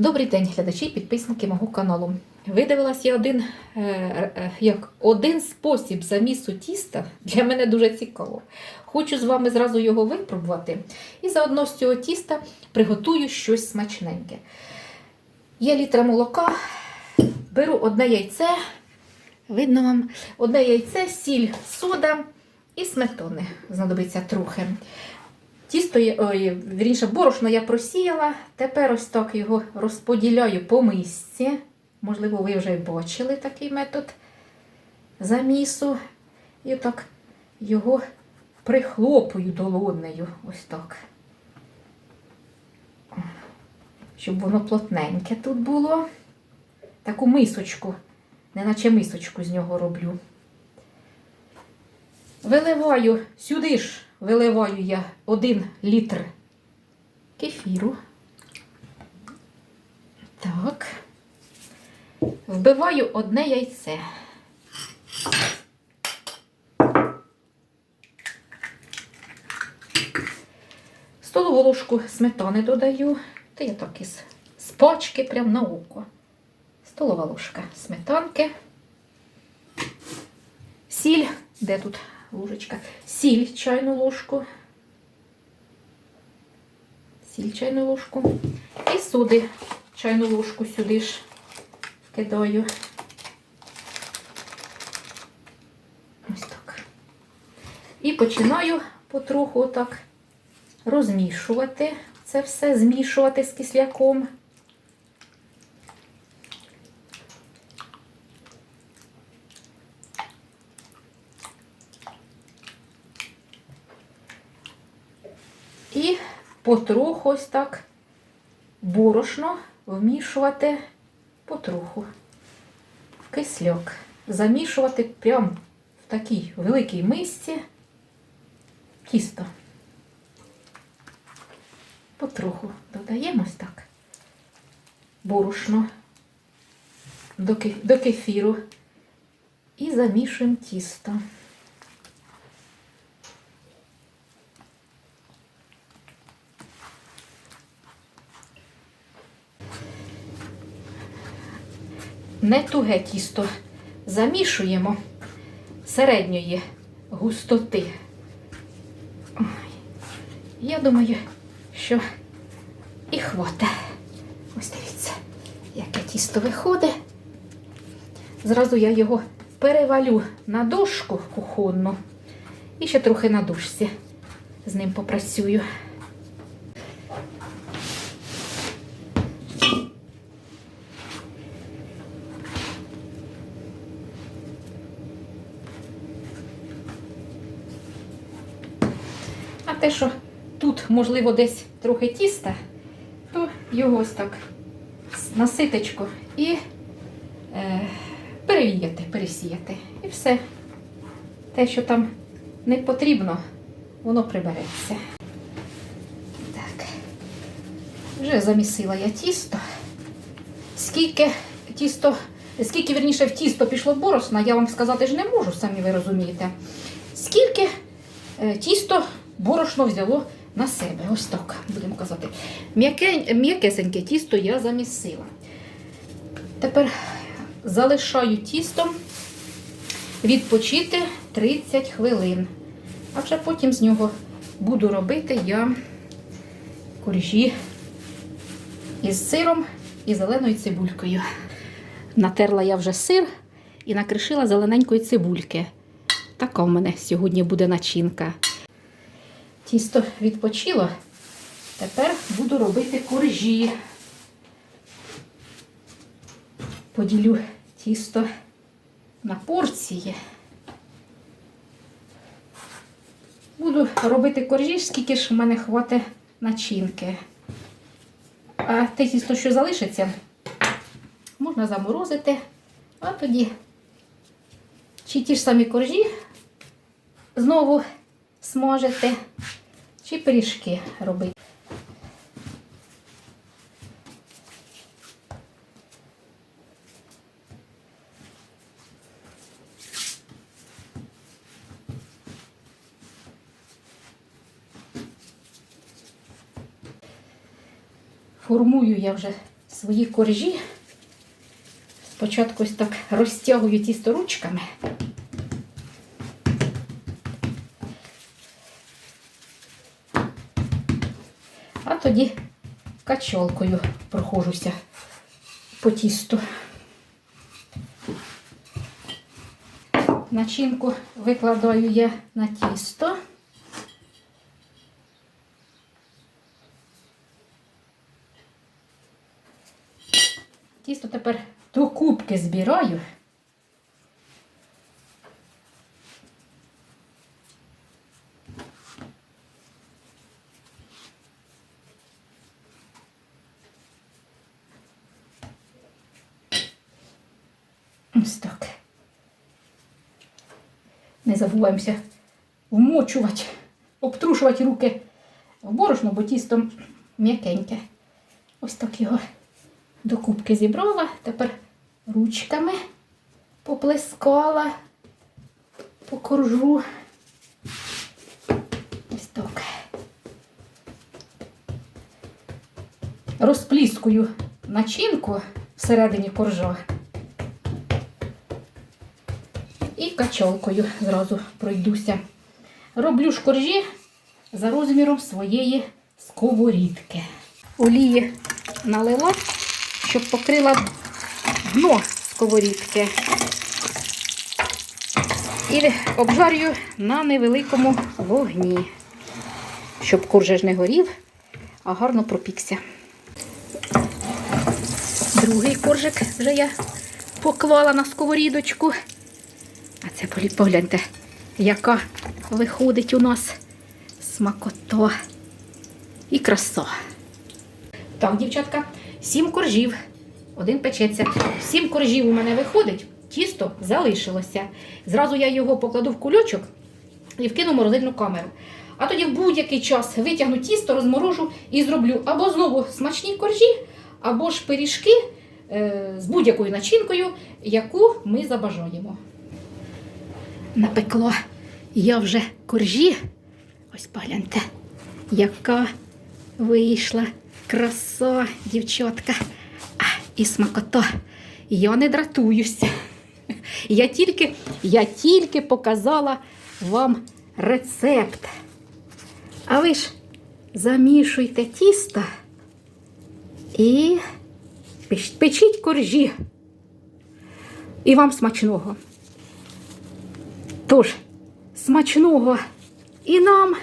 Добрий день, глядачі і підписники мого каналу. Видивилась я один, е, е, як один спосіб замісу тіста. Для мене дуже цікаво. Хочу з вами зразу його випробувати. І заодно з цього тіста приготую щось смачненьке. Є літра молока, беру одне яйце, видно вам, одне яйце, сіль, сода і сметани. Знадобиться трохи. Тісто, ой, вірніше, борошно я просіяла. Тепер ось так його розподіляю по мисці. Можливо, ви вже бачили такий метод замісу. І так його прихлопую долонею. Ось так. Щоб воно плотненьке тут було. Таку мисочку, неначе мисочку з нього роблю. Виливаю сюди ж виливаю я один літр кефіру. Так. Вбиваю одне яйце. Столову ложку сметани додаю. Та я так із з пачки прям на око. Столова ложка сметанки. Сіль, де тут ложечка? Сіль чайну ложку. Сіль чайну ложку. І соди чайну ложку сюди ж кидаю. Ось так. І починаю потроху отак розмішувати це все, змішувати з кисляком. І потроху ось так борошно вмішувати потроху кисляк. Замішувати прямо в такій великій мисці тісто. Потроху додаємо ось так борошно до кефіру і замішуємо тісто. Не туге тісто замішуємо середньої густоти. Я думаю, що і хвата. Ось дивіться, яке тісто виходить. Зразу я його перевалю на дошку кухонну і ще трохи на дошці з ним попрацюю. Те, що тут, можливо, десь трохи тіста, то його ось так на ситочку і е, перевіяти, пересіяти. І все. Те, що там не потрібно, воно прибереться. Так. Вже замісила я тісто. Скільки тісто, скільки вірніше в тісто пішло борошна, я вам сказати ж не можу, самі ви розумієте. Скільки е, тісто борошно взяло на себе. Ось так, будемо казати. М'яке, м'якесеньке тісто я замісила. Тепер залишаю тісто відпочити 30 хвилин. А вже потім з нього буду робити я коржі із сиром і зеленою цибулькою. Натерла я вже сир і накришила зелененької цибульки. Така в мене сьогодні буде начинка. Тісто відпочило. Тепер буду робити коржі. Поділю тісто на порції. Буду робити коржі, скільки ж в мене хватить начинки. А те тісто, що залишиться, можна заморозити, а тоді чи ті ж самі коржі знову смажити, чи пиріжки робити. Формую я вже свої коржі. Спочатку ось так розтягую тісто ручками. А тоді качалкою прохожуся по тісту. Начинку викладаю я на тісто. Тісто тепер до кубки збираю. Ось так. Не забуваємося вмочувати, обтрушувати руки в борошно, бо тісто м'якеньке. Ось так його до кубки зібрала. Тепер ручками поплескала по коржу. Ось так. Розпліскую начинку всередині коржа. І качалкою зразу пройдуся. Роблю ж коржі за розміром своєї сковорідки. Олії налила, щоб покрила дно сковорідки. І обжарюю на невеликому вогні, щоб корж ж не горів, а гарно пропікся. Другий коржик вже я поклала на сковорідочку. А це погляньте, яка виходить у нас смакота і краса. Так, дівчатка, сім коржів. Один печеться. Сім коржів у мене виходить, тісто залишилося. Зразу я його покладу в кульочок і вкину в морозильну камеру. А тоді в будь-який час витягну тісто, розморожу і зроблю або знову смачні коржі, або ж пиріжки е, з будь-якою начинкою, яку ми забажаємо. Напекла я вже коржі. Ось погляньте, яка вийшла краса, дівчатка. А, і смакота. Я не дратуюся. Я тільки, я тільки показала вам рецепт. А ви ж замішуйте тісто і печіть коржі. І вам смачного. Тож, смачного і нам.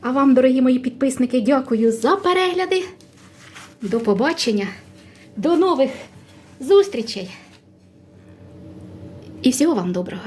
А вам, дорогі мої підписники, дякую за перегляди. До побачення, до нових зустрічей. І всього вам доброго.